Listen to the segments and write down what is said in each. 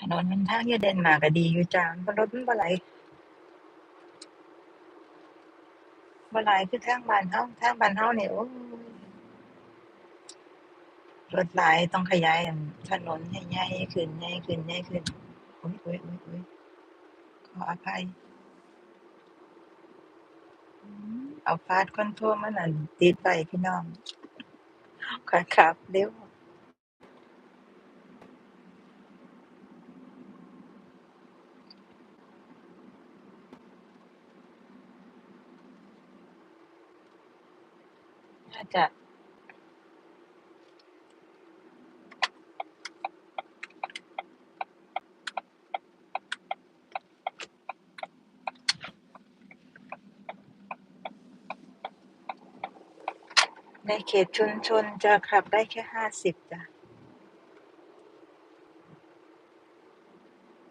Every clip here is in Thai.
ถนนหนทางอยู่เดนมาร์กก็ดีอยู่จ้า มันรถมันบ่ไหล บ่หลายคือทางบ้านเรา ทางบ้านเรานี่ โอ้ย รถหลายต้องขยาย อั่น ถนนให้ใหญ่ขึ้น ใหญ่ขึ้น ใหญ่ขึ้น โอ๊ยๆๆขออภัย อืมเอา Fast Control มันนั่น ติดไว้พี่น้องค่อยขับเร็ว น่าจะ ในเขตชุมชนจะขับได้แค่50จ้ะ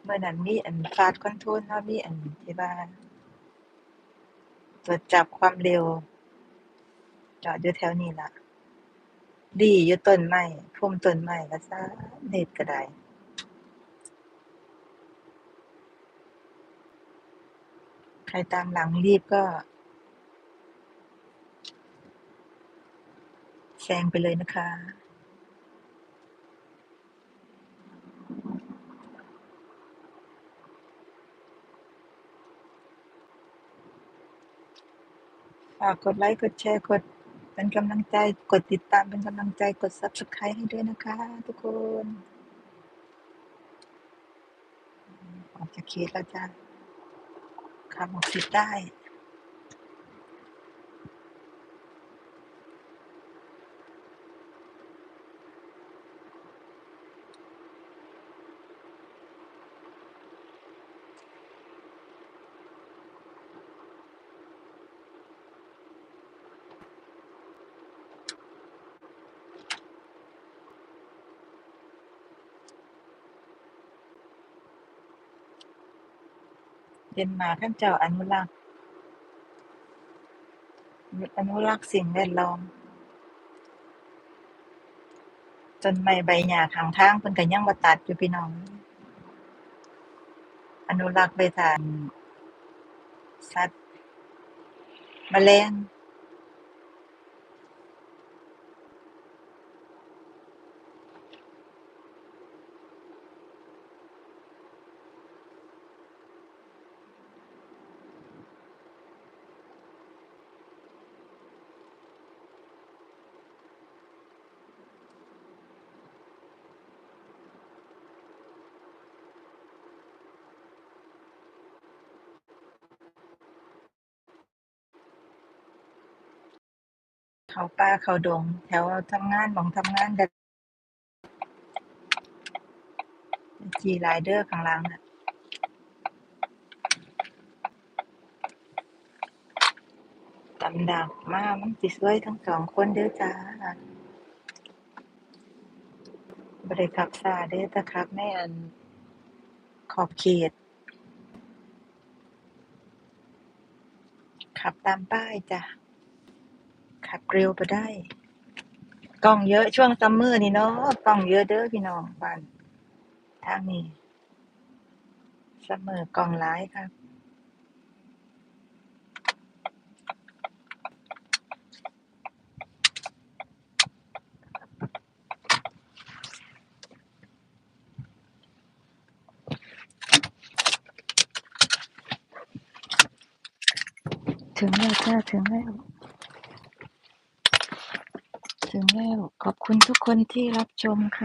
เมื้อนั้นมีอัน Fast Control เนาะมีอันที่ว่าตรวจจับความเร็ว จอดอยู่แถวนี้ล่ะ ดีอยู่ต้นไม้พุ่มต้นไม้ว่าซั้นเน็ตก็ได้ใครตามหลังรีบก็แซงไปเลยนะคะ ฝากกดไลก์กดแชร์ กด เป็นกำลังใจ กดติดตามเป็นกำลังใจ กด Subscribe ให้ด้วยนะคะ ทุกคนอืมอกจากเขตแล้วจ้ะขับ60ได้ เดนมาร์กเขาเจ้าอนุรักษ์ อนุรักษ์สิ่งแวดล้อม ต้นไม้ใบหญ้าข้างทางเพิ่นก็ยังบ่ตัดอยู่พี่น้อง อนุรักษ์ไว้ท่านสัตว์ แมลง เขาป่าเขาดง แถวทำงานหมองทำงานก็จี้หลเด้อข้างหลังน่ะตำดักมามันสิซวยทั้ง2คนเด้อจ้าบ่ได้ขับช้าเด้อแต่ขับในอั่นขอบเขต ขับตามป้ายจ้ะ ขับเร็วบ่ได้กล้องเยอะช่วง Summer นี่เนาะกล้องเยอะเด้อพี่น้องบ้านทางนี้ Summer กล้องหลายคักถึงแล้วจ้าถึงแล้ว ถึงแล้ว ขอบคุณทุกคนที่รับชมค่ะ